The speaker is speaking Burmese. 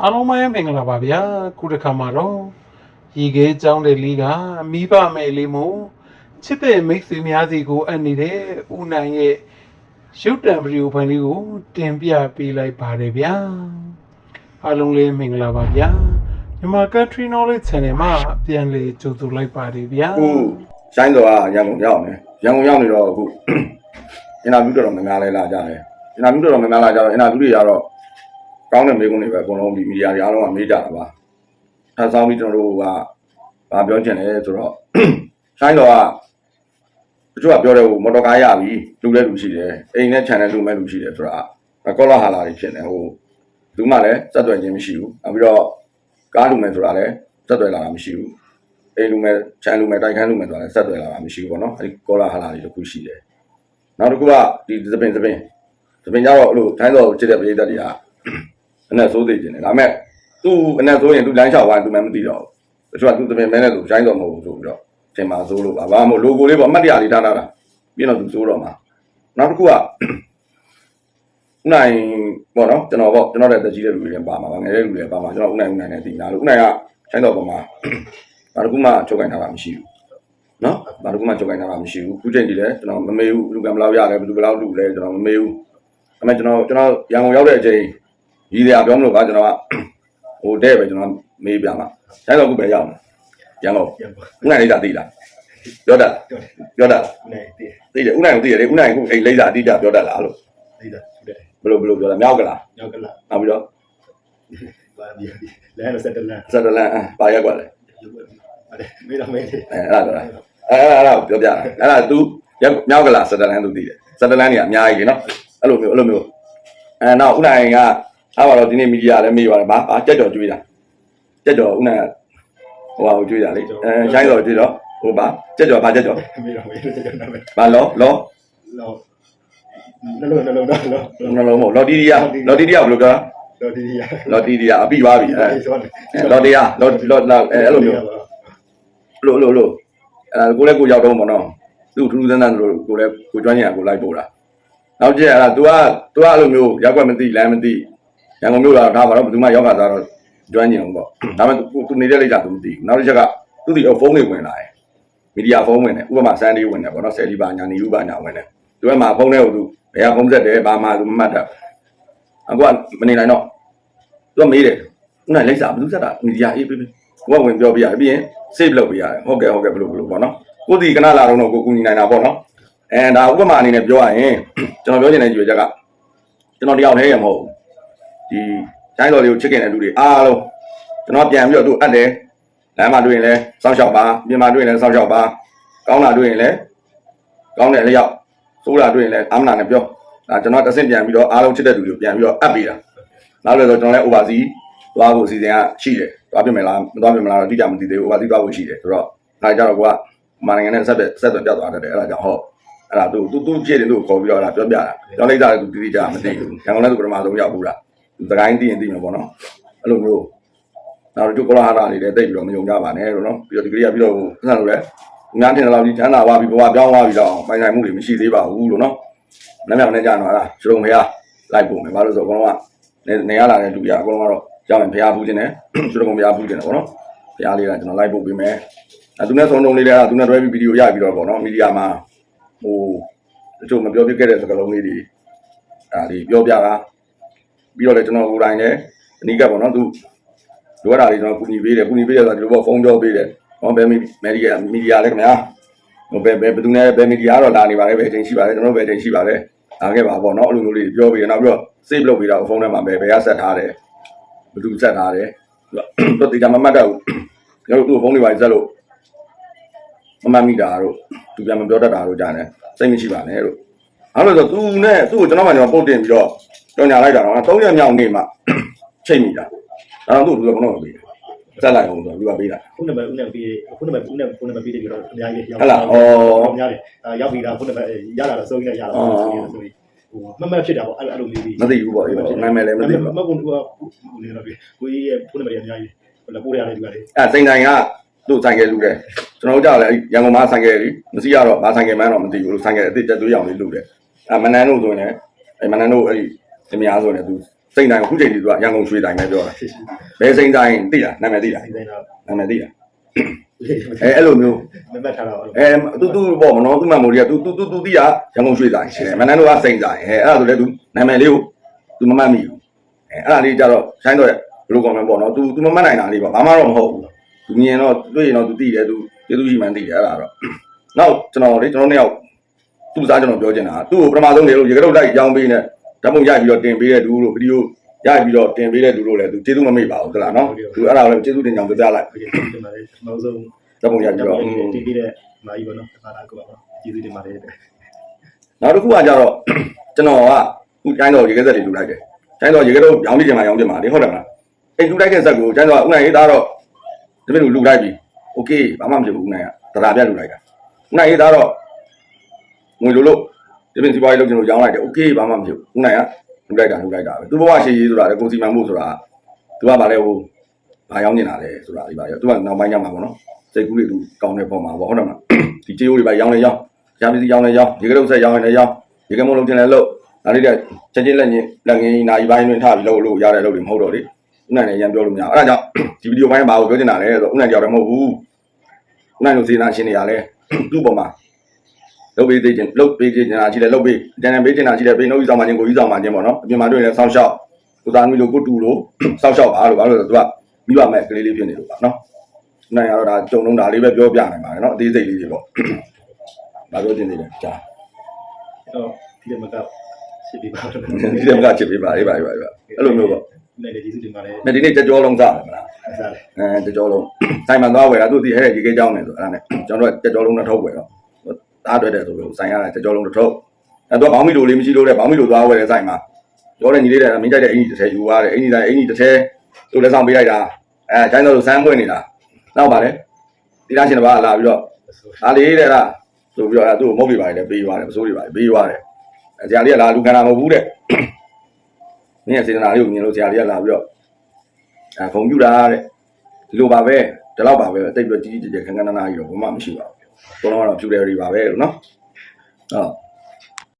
အားလုံးပဲမင်္ဂလာပါဗျာခုတစ်ခါမှာတော့ရေခဲကြောင်းတဲ့လေးကမိဘမယ်လေးမို့ချစ်တဲ့မိတ်ဆွေများစီကိုအပ်နေတဲ့ဦးနိုင်ရဲ့ရုပ်တံဗီဒီယိုဖိုင်လေးကို တင်ပြပေးလိုက်ပါတယ်ဗျာအားလုံးလေးမင်္ဂလာပါဗျာမြန်မာ Country Knowledge Channel မှာပြန်လည်ကြိုဆိုလိုက်ပါတယ်ဗျာအခုရှိုင်းတော်ကရန်ကုန်ရောက်နေရန်ကုန်ရောက်နေတော့အခုအင်တာဗျူးတော်တော်များများလဲလာကြတယ်အင်တာဗျူးတော်တော်များများလာကြတော့အင်တာဗျူးတွေကတော့ ကောင်းတဲ့မေးခွန်းတွေပဲအကုန်လုံးဒီမီဒီယာတွေအားလုံးကမေးကြတာပါအဲဆောင်ပြီးကျွန်တော်တို့ကဗာပြောချင်တယ်ဆိုတော့ရှိုင်းတော်ကတချို့ကပြောတယ်ဟိုမော်တော်ကားရပြီလူတဲ့လူရှိတယ်အိမ်နဲ့ channel လူမဲ့လူရှိတယ်ဆိုတာကောလာဟာလာတွေဖြစ်နေဟိုဘူးမှလည်းစက်သွယ်ခြင်းမရှိဘူးနောက်ပြီးတော့ကားလူမဲ့ဆိုတာလည်းစက်သွယ်လာတာမရှိဘူးအိမ်လူမဲ့ချန်လူမဲ့တိုက်ခန်းလူမဲ့ဆိုတာလည်းဆက်သွယ်လာတာမရှိဘူးပေါ့နော်အဲဒီကောလာဟာလာတွေတစ်ခုရှိတယ်နောက်တစ်ခုကဒီသပင်သပင်သပင်ကြတော့အဲ့လိုတိုင်းတော်ကိုချစ်တဲ့ပရိသတ်တွေက အနဲ့ဆိုးသိကျင်တယ်ဒါပေမဲ့သူအနဲ့ဆိုးရင်သူလမ်းလျှောက်သွားရင်သူမှမသိတော့ဘူးတချို့ကသူတပင်မဲနဲ့သူရိုင်းတော့မဟုတ်ဘူးဆိုပြီးတော့အချိန်မှာဆိုးလို့ပါဘာမို့လိုကိုလေးပေါ့အမှတ်တရလေးထားတာပြီးတော့သူဆိုးတော့မှာနောက်တစ်ခုကနိုင်ပေါ့နော်ကျွန်တော်ပေါ့ကျွန်တော်တဲ့တကြီးတဲ့လူတွေလည်းပါမှာပါငယ်တဲ့လူတွေလည်းပါမှာကျွန်တော်ဥနိုင်ဥနိုင်နဲ့တင်လာလို့ဥနိုင်ကဆိုင်းတော်ပေါ်မှာဘာတကူမှချုပ်ကင်ထားတာမရှိဘူးနော်ဘာတကူမှချုပ်ကင်ထားတာမရှိဘူးခုချိန်ကြီးလည်းကျွန်တော်မမေးဘူးလူကံဘလောက်ရတယ်ဘလူဘလောက်လူလဲကျွန်တော်မမေးဘူးဒါပေမဲ့ကျွန်တော်ကျွန်တော်ရန်ကုန်ရောက်တဲ့အချိန် ရည်ရပြောမလို့ကကျွန်တော်ကဟိုတဲ့ပဲကျွန်တော်မေးပြမှာဆိုင်တော့ခုပဲရောက်ရန်ကုန်ပြန်ပါဥနိုင်လေးတာသိလားပြောတတ်ပြောတယ်ပြောတတ်နေတည်သိတယ်ဥနိုင်ကိုသိတယ်ဥနိုင်ကိုအိမ်လေးတာအတိအကျပြောတတ်လားလို့သိတာဟုတ်တယ်ဘယ်လိုဘယ်လိုပြောလဲမြောက်ကလားနောက်ကလာနောက်ပြီးတော့ပါဒီလဲရစက်တလန်စက်တလန်အပါရက်ကွက်လဲရုပ်ပဲအဲ့မေးတော့မေးတယ်အဲအဲ့ဒါပြောတာအဲ့ဒါအဲ့ဒါပြောပြတာအဲ့ဒါ तू မြောက်ကလားစက်တလန် तू သိတယ်စက်တလန်ကြီးအများကြီးလေနော်အဲ့လိုမျိုးအဲ့လိုမျိုးအဲနောက်ဥနိုင်က အားပါတော့ဒီနေ့မီဒီယာလည်းမေးပါတယ်ဘာဘာကြက်ကြော်ကျွေးတာကြက်ကြော်ဥနိုင်ကဟိုဟာကိုကျွေးတာလေအဲရှိုင်းတော်ကျွေးတော့ဟိုဘာကြက်ကြော်ဘာကြက်ကြော်မေးတော့မေးတယ်ကျွန်တော်ပဲဘာလောလောလောနှလုံးနှလုံးတော့လောနှလုံးမဟုတ်လော်တီရီယာလော်တီရီယာဘယ်လိုပြောလောဒီဒီရလော်တီရီယာအပြီးသွားပြီအဲဆိုတယ်လော်တီယာလော်လော်အဲအဲ့လိုမျိုးလို့လို့လို့အဲကိုလည်းကိုရောက်တော့ပေါ့နော်သူ့ထူးထူးဆန်းဆန်းလို့ကိုလည်းကိုကျွမ်းကျင်တာကိုလိုက်ပို့တာနောက်ကျအဲ့ဒါ तू က तू ကအဲ့လိုမျိုးရက်ွက်မသိလမ်းမသိ ရန်ကုန်မြို့လာထားပါတော့ဘယ်သူမှယောဂသားတော့ကျွမ်းကျင်ဘူးပေါ့ဒါပေမဲ့သူနေတဲ့လိမ့်တာသူမသိဘူးနောက်တစ်ချက်ကသူ့ဒီဖုန်းတွေဝင်လာတယ်မီဒီယာဖုန်းဝင်တယ်ဥပမာစန်ဒီဝင်တယ်ပေါ့နော်ဆယ်လီပါညာနေယူပါညာဝင်တယ်သူကမှဖုန်းထဲကိုသူဘယ်ဟာဖုန်းဆက်တယ်ဘာမှသူမမှတ်တာအခုကမနေနိုင်တော့သူကမေးတယ်ခုနလိမ့်စာဘယ်သူဆက်တာမီဒီယာအေးပေးပေးကိုကဝင်ပြောပြရတယ်ပြီးရင် save လုပ်ပြရတယ်ဟုတ်ကဲ့ဟုတ်ကဲ့ဘလို့ဘလို့ပေါ့နော်ကိုဒီကနလာတော့ကိုကူညီနိုင်တာပေါ့နော်အဲဒါဥပမာအနေနဲ့ပြောရရင်ကျွန်တော်ပြောချင်တဲ့ကြွေချက်ကကျွန်တော်တယောက်တည်းရမဟုတ်ဘူး ဒီတိုင်းတော်လေးကိုချစ်ခင်တဲ့လူတွေအားလုံးကျွန်တော်ပြန်ပြီးတော့သူ့အပ်တယ်လမ်းမှာတွေ့ရင်လည်းစောင့်ရှောက်ပါပြင်မှာတွေ့ရင်လည်းစောင့်ရှောက်ပါကောင်းတာတွေ့ရင်လည်းကောင်းတဲ့အလျောက်ဆိုးတာတွေ့ရင်လည်းအာမနာနဲ့ပြောဒါကျွန်တော်တစ်ဆင့်ပြန်ပြီးတော့အားလုံးချစ်တဲ့လူတွေကိုပြန်ပြီးတော့အပ်ပေးတာနောက်လည်းဆိုကျွန်တော်လည်း oversea သွားဖို့အစီအစဉ်ကရှိတယ်သွားပြင်မလားမသွားပြင်မလားတော့တိကျမသိသေးဘူး oversea သွားဖို့ရှိတယ်ဆိုတော့ဒါကြတော့ကိုကမာနိုင်ငံနဲ့ဆက်ပြဆက်သွယ်ပြတ်သွားတတ်တယ်အဲ့ဒါကြောင့်ဟောအဲ့ဒါသူသူသူကြည့်တယ်သူခေါ်ပြီးတော့အဲ့ဒါပြောပြတာကျောင်းလိုက်တာလည်းသူတိတိကျမသိဘူးရန်ကုန်လည်းသူပထမဆုံးရောက်ဘူးလား သူသခိုင်းသိရင်သိမှာပေါ့နော်အဲ့လိုမျိုးနောက်တို့ကောလာဟာတာတွေလည်းတိတ်ပြီးတော့မယုံကြပါနဲ့လို့နော်ပြီးတော့ဒီကလေးကပြီးတော့ဆန်းလို့လည်းငန်းထင်တယ်လို့ဒီချမ်းသာသွားပြီဘဝပြောင်းသွားပြီတော့ပိုင်ဆိုင်မှုတွေမရှိသေးပါဘူးလို့နော်နည်းနည်းနဲ့ကြာတော့အဲ့ဒါကျုံဖះလိုက်ပုံမယ်ဘာလို့ဆိုတော့အကုန်လုံးကနေနေရလာတဲ့လူကြီးအကုန်လုံးကတော့ကြောင်းရင်ဖျားဖူးခြင်းနဲ့ကျွတ်ကုန်ဖျားဖူးခြင်းနဲ့ပေါ့နော်ဖျားလေးကကျွန်တော်လိုက်ပို့ပေးမယ်အဲသူနဲ့ဆုံးတုံးလေးတွေကသူနဲ့တွဲပြီးဗီဒီယိုရပြီးတော့ပေါ့နော်မီဒီယာမှာဟိုတချို့မပြောပြခဲ့တဲ့စကားလုံးလေးတွေအဲဒီပြောပြတာ ပြီးတော့လည်းကျွန်တော်ကိုယ်တိုင်လည်းအနိကပေါ့နော်သူလိုရတာတွေကျွန်တော်ကူညီပေးတယ်ကူညီပေးရတာဒီလိုပေါ့ဖုန်းပြောပေးတယ်ဟောဘယ်မီမီဒီယာမီဒီယာလဲခင်ဗျာဟိုဘယ်ဘယ်ဘယ်သူနဲ့ဘယ်မီဒီယာတော့လာနေပါလေဘယ်အချိန်ရှိပါလဲကျွန်တော်တို့ဘယ်အချိန်ရှိပါလဲလာခဲ့ပါပေါ့နော်အဲ့လိုမျိုးလေးပြောပေးတယ်နောက်ပြီးတော့ save လုပ်ပေးတာဖုန်းထဲမှာပဲဘယ်ကဆက်ထားတယ်ဘယ်သူဆက်ထားတယ်သူတေချာမမှတ်တတ်ဘူးကျွန်တော်တို့ဖုန်းတွေပါဆက်လို့မမှတ်မိတာတို့သူပြန်မပြောတတ်တာတို့ကြားတယ်စိတ်မရှိပါနဲ့တို့အဲ့လိုဆိုသူနဲ့သူ့ကိုကျွန်တော်မှကျွန်တော်ပုတ်တင်ပြီးတော့ ကြောင်ညာလိုက်တာတော့3ရက်မြောက်နေ့မှချိန်မိတာဒါတော့သူ့လူကဘုံတော့ပေးတယ်ဆက်လိုက်အောင်ဆိုပြီးပါပေးတာခုနံပါတ်ဦးနဲ့ပြီးခုနံပါတ်ဦးနဲ့ခုနံပါတ်ပြီးတယ်ပြီးတော့အများကြီးရောက်ဟုတ်လားဩအများကြီးအာရောက်ပြီးတာခုနံပါတ်ရလာတော့စိုးကြီးနဲ့ရလာတော့ဆိုပြီးဆိုပြီးဟိုမမတ်ဖြစ်တာပေါ့အဲ့အဲ့လိုလေးပြီးမသိဘူးပေါ့အေးပေါ့နာမည်လည်းမသိဘူးမကုန်းကဟိုနေတော့ပြီးကိုကြီးရဲ့ခုနံပါတ်အများကြီးဟိုလာပို့ရတယ်ဒီကလေးအဲစိန်တိုင်းကသူ့ဆိုင်ကယ်လူတယ်ကျွန်တော်တို့ကြောက်လဲရန်ကုန်မှာဆိုင်ကယ်လीမစီရတော့ဘာဆိုင်ကယ်မှန်းတော့မသိဘူးလို့ဆိုင်ကယ်အစ်စ်တက်သွေးရောင်လေးလူတယ်အဲမနန်းတို့ဆိုရင်လည်းအဲမနန်းတို့အဲ့ဒီ အများဆိုရင်လည်းသူစိန်တိုင်းခုချိန်ကြီးသူကရန်ကုန်ရွှေတိုင်းပဲပြောတာဘယ်စိန်တိုင်းသိလားနာမည်သိလားဒီတိုင်းတော့နာမည်သိလားအဲအဲ့လိုမျိုးမမတ်ထားတော့အဲသူသူပေါ့မနော်သူ့မမိုရီကသူသူသူသူသိရရန်ကုန်ရွှေတိုင်းအဲမနန်းတို့ကစိန်တိုင်းအဲအဲ့ဒါဆိုလေသူနာမည်လေးကိုသူမမှတ်မိဘူးအဲအဲ့ဒါလေးကြတော့ဆိုင်းတော့ဘယ်လိုကောင်းလဲပေါ့နော်သူသူမမှတ်နိုင်တာလေးပေါ့ဘာမှတော့မဟုတ်ဘူးသူမြင်တော့တွေ့ရင်တော့သူသိတယ်သူကျေသူရှိမှန်းသိတယ်အဲ့ဒါတော့နောက်ကျွန်တော်လေကျွန်တော်နှစ်ယောက်သူ့စားကျွန်တော်ပြောချင်တာသူ့ကိုပထမဆုံးလေလို့ရေကတော့လိုက်ရောင်းပေးနေ ဓာတ်ပုံရိုက်ပြီးတော့တင်ပေးတဲ့လူလို့ဗီဒီယိုရိုက်ပြီးတော့တင်ပေးတဲ့လူလို့လည်းသူကျေသူမမေ့ပါဘူးသလားနော်သူအဲ့ဒါကိုလည်းကျေသူတင်ကြောင်ပြပြလိုက် ဒီဒီမှာလည်းနောက်ဆုံး ဓာတ်ပုံရိုက်ပြီးတော့ တီးပြီးတဲ့မာကြီးပေါ့နော်ဒါကကိုပါကျေးဇူးတင်ပါတယ် နောက်တစ်ခုကကြတော့ကျွန်တော်ကခုကျိုင်းတော်ရေခဲဆက်တွေလူလိုက်တယ်ကျိုင်းတော်ရေခဲတော့ရောင်းနေကြမှာရောင်းကြမှာလေဟုတ်တယ်မလားအဲ့လူလိုက်တဲ့ဆက်ကိုကျိုင်းတော်ကဥနိုင်ရေးသားတော့ဒီလိုလူလိုက်ပြီโอเคဘာမှမဖြစ်ဘူးဥနိုင်ကတရာပြလူလိုက်တာဥနိုင်ရေးသားတော့ငွေလိုလို့ ဒီပြင်စီပွားရေးလုပ်ကျွန်တော်ရောင်းလိုက်တယ်โอเคဘာမှမဖြစ်ဘူးဥနိုင်ကလူလိုက်တာလူလိုက်တာပဲသူဘဝရှိရေးဆိုတာလေကိုစီမံမှုဆိုတာသူကဗာလဲဟိုဘာရောင်းနေတာလဲဆိုတာဒီပါရောသူကနောက်ပိုင်းကျမှာပေါ့နော်စိတ်ကူးတွေသူကောင်းတဲ့ပုံမှာပေါ့ဟုတ်တယ်မလားဒီကြေးရိုးတွေပါရောင်းနေရောင်း ရပစ္စည်းရောင်းလဲရောင်းရေကလုတ်ဆက်ရောင်းလဲရောင်းရေကမုံလုံးတင်လဲလို့ဒါလေးတဲ့ချက်ချင်းလက်ညင်လက်ငင်းနာရီပိုင်းတွင်ထားပြီးလို့လို့ရတဲ့လို့တွေမဟုတ်တော့လေဥနိုင်လည်းရန်ပြောလို့မရအဲ့ဒါကြောင့်ဒီဗီဒီယိုပိုင်းမှာဘာကိုပြောချင်တာလဲဆိုတော့ဥနိုင်ကြောက်တယ်မဟုတ်ဘူးဥနိုင်တို့စေနာရှင်တွေရလဲသူ့ပုံမှာ လုတ်ပေးသေးခြင်းလုတ်ပေးခြင်းနာရှိတယ်လုတ်ပေးတန်တန်ပေးခြင်းနာရှိတယ်ပေးနှုတ်ကြီးဆောင်မှခြင်းကိုကြီးဆောင်မှခြင်းပေါ့နော်အပြင်မှာတွေ့ရင်စောင်းရှောက်ကိုသားမီလို့ကိုတူလို့စောင်းရှောက်ပါလို့ဘာလို့လဲဆိုတော့သူကမိဘမဲ့ကလေးလေးဖြစ်နေလို့ပါနော်ဥနိုင်ကတော့ဒါကြုံလုံးဒါလေးပဲပြောပြနိုင်ပါတယ်နော်အသေးစိတ်လေးတွေပေါ့ဒါပြောချင်သေးတယ်ကြာတော့ဒီမှာကရှင်းပြပါတော့ဒီတက်ကချစ်ပေးပါအေးပါအေးပါအေးပါအဲ့လိုမျိုးပေါ့လည်းကျေးဇူးတင်ပါတယ်မဒီနေ့ကြောကြောလုံးစားတယ်မလားအစားလေအဲကြောကြောလုံးဆိုင်မှာသွားဝယ်တာသူတည်ဟဲ့ဒီကိကြောင်းနေဆိုအဲ့ဒါနဲ့ကျွန်တော်တို့ကြောကြောလုံးတစ်ထုပ်ဝယ်တော့ သားတွေ့တယ်ဆိုလို့ဆိုင်ရတာကြောကြောလုံးတစ်ထုပ်အဲ့တော့ဘောင်းမီလိုလေးမရှိလို့တဲ့ဘောင်းမီလိုသွားဝယ်တဲ့ဆိုင်မှာရောတဲ့ညီလေးတဲ့မင်းကြိုက်တဲ့အင်ကြီးတစ်ထည်ယူသွားတယ်အင်ကြီးတိုင်းအင်ကြီးတစ်ထည်သူလည်းဆောင်ပေးလိုက်တာအဲကျိုင်းတော်လိုစမ်းပွင့်နေတာနောက်ပါလေဒီလားရှင်တစ်ပါးလာပြီးတော့အားလေးတဲ့လားဆိုပြီးတော့အဲ့သူ့ကိုမုတ်ပြပါတယ်ပေးသွားတယ်ပစိုးတွေပါတယ်ပေးသွားတယ်အဲဆရာလေးကလာလူကန်တာမဟုတ်ဘူးတဲ့မင်းရဲ့စေတနာလေးကိုမြင်လို့ဆရာလေးကလာပြီးတော့အဲဂုံပြူတာတဲ့ဒီလိုပါပဲဒီလောက်ပါပဲအတိတ်ပြကြီးကြီးကျယ်ကျယ်ခန်းခန်းနာနာကြီးတော့ဘာမှမရှိပါဘူး ဘုံတော့တော့ဖြူတယ်တွေပါပဲလို့နော်ဟုတ်